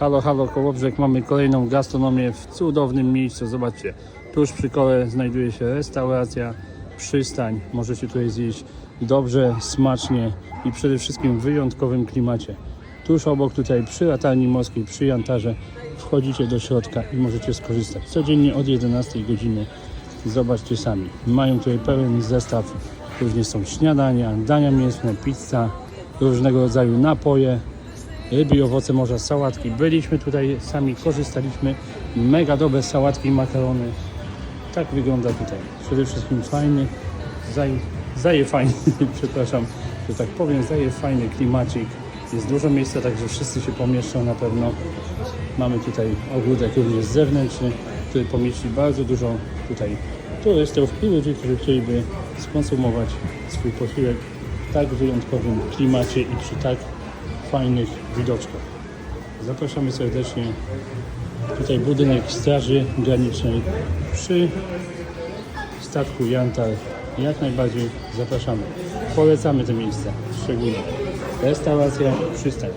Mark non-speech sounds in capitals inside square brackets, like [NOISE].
Halo, halo, Kołobrzeg. Mamy kolejną gastronomię w cudownym miejscu. Zobaczcie, tuż przy kole znajduje się restauracja, przystań. Możecie tutaj zjeść dobrze, smacznie i przede wszystkim w wyjątkowym klimacie. Tuż obok tutaj przy latarni morskiej, przy jantarze wchodzicie do środka i możecie skorzystać. Codziennie od 11 godziny. Zobaczcie sami. Mają tutaj pełen zestaw. Również są śniadania, dania mięsne, pizza, różnego rodzaju napoje, ryby i owoce morza, sałatki. Byliśmy tutaj, sami korzystaliśmy. Mega dobre sałatki i makarony. Tak wygląda tutaj. Przede wszystkim fajny, zaj, zaje fajny, [LAUGHS] przepraszam, że tak powiem, zaje fajny klimacik. Jest dużo miejsca, także wszyscy się pomieszczą na pewno. Mamy tutaj ogródek również zewnętrzny, który pomieści bardzo dużo tutaj turystów i ludzi, którzy chcieliby skonsumować swój posiłek w tak wyjątkowym klimacie i przy tak fajnych widoczkach. Zapraszamy serdecznie. Tutaj budynek Straży Granicznej przy statku Jantar. Jak najbardziej zapraszamy. Polecamy te miejsca, szczególnie restauracja, przystań.